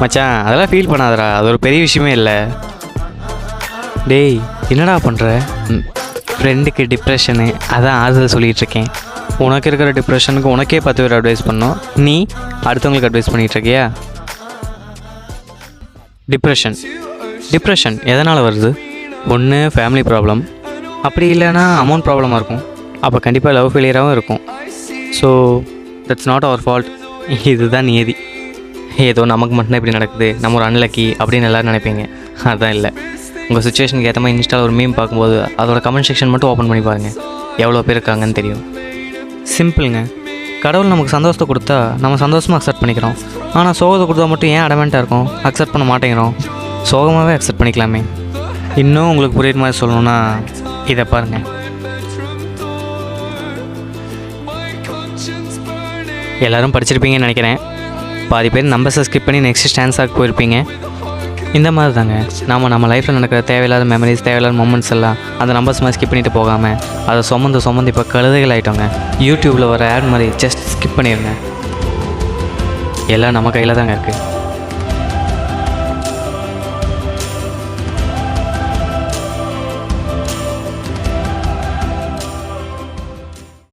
மச்சான் அதெல்லாம் ஃபீல் பண்ணாதடா. அது ஒரு பெரிய விஷயமே இல்லை. டேய் என்னடா பண்ணுற ஃப்ரெண்டுக்கு டிப்ரெஷனு அதான் ஆறுதல் சொல்லிகிட்ருக்கேன். உனக்கு இருக்கிற டிப்ரெஷனுக்கு உனக்கே பத்து பேர் அட்வைஸ் பண்ணோம். நீ அடுத்தவங்களுக்கு அட்வைஸ் பண்ணிகிட்டு இருக்கியா டிப்ரெஷன் டிப்ரெஷன் எதனால் வருது? ஒன்று ஃபேமிலி ப்ராப்ளம் அப்படி இல்லைன்னா அமௌண்ட் ப்ராப்ளமாக இருக்கும். அப்போ கண்டிப்பாக லவ் ஃபெயிலியராகவும் இருக்கும். So that's not our fault இதுதான் நியதி. ஏதோ நமக்கு மட்டும்தான் இப்படி நடக்குது நம்ம ஒரு அன்லக்கி அப்படின்னு எல்லோரும் நினைப்பீங்க. அதான் இல்லை. உங்கள் சுச்சுவேஷனுக்கு ஏற்ற மாதிரி இன்ஸ்டாவில் ஒரு மீம் பார்க்கும்போது அதோட கமெண்ட் செக்ஷன் மட்டும் ஓப்பன் பண்ணி பாருங்கள் எவ்வளோ பேர் இருக்காங்கன்னு தெரியும். சிம்பிளுங்க கடவுள் நமக்கு சந்தோஷத்தை கொடுத்தா நம்ம சந்தோஷமாக அக்செப்ட் பண்ணிக்கிறோம். ஆனால் சோகத்தை கொடுத்தா மட்டும் ஏன் அடமெண்ட்டாக இருக்கும்? அக்செப்ட் பண்ண மாட்டேங்கிறோம். சோகமாகவே அக்செப்ட் பண்ணிக்கலாமே. இன்னும் உங்களுக்கு புரியுற மாதிரி சொல்லணும்னா இதை பாருங்கள் எல்லோரும் படிச்சிருப்பீங்கன்னு நினைக்கிறேன். பாதி பேர் நம்பர்ஸை ஸ்கிப் பண்ணி நெக்ஸ்ட் ஸ்டான்ஸாக போயிருப்பீங்க. இந்த மாதிரி தாங்க நாம நம்ம லைஃப்பில் நடக்கிற தேவையில்லாத மெமரிஸ் தேவையில்லாத மூமெண்ட்ஸ் எல்லாம் அந்த நம்பர்ஸ் மாதிரி ஸ்கிப் பண்ணிட்டு போகாமல் அதை சுமந்து சுமந்து இப்போ கழுதைகள் ஆகிட்டோங்க யூடியூப்பில் வர ஆட் மாதிரி ஜஸ்ட் ஸ்கிப் பண்ணிடுங்க எல்லாம் நம்ம கையில் தாங்க இருக்குது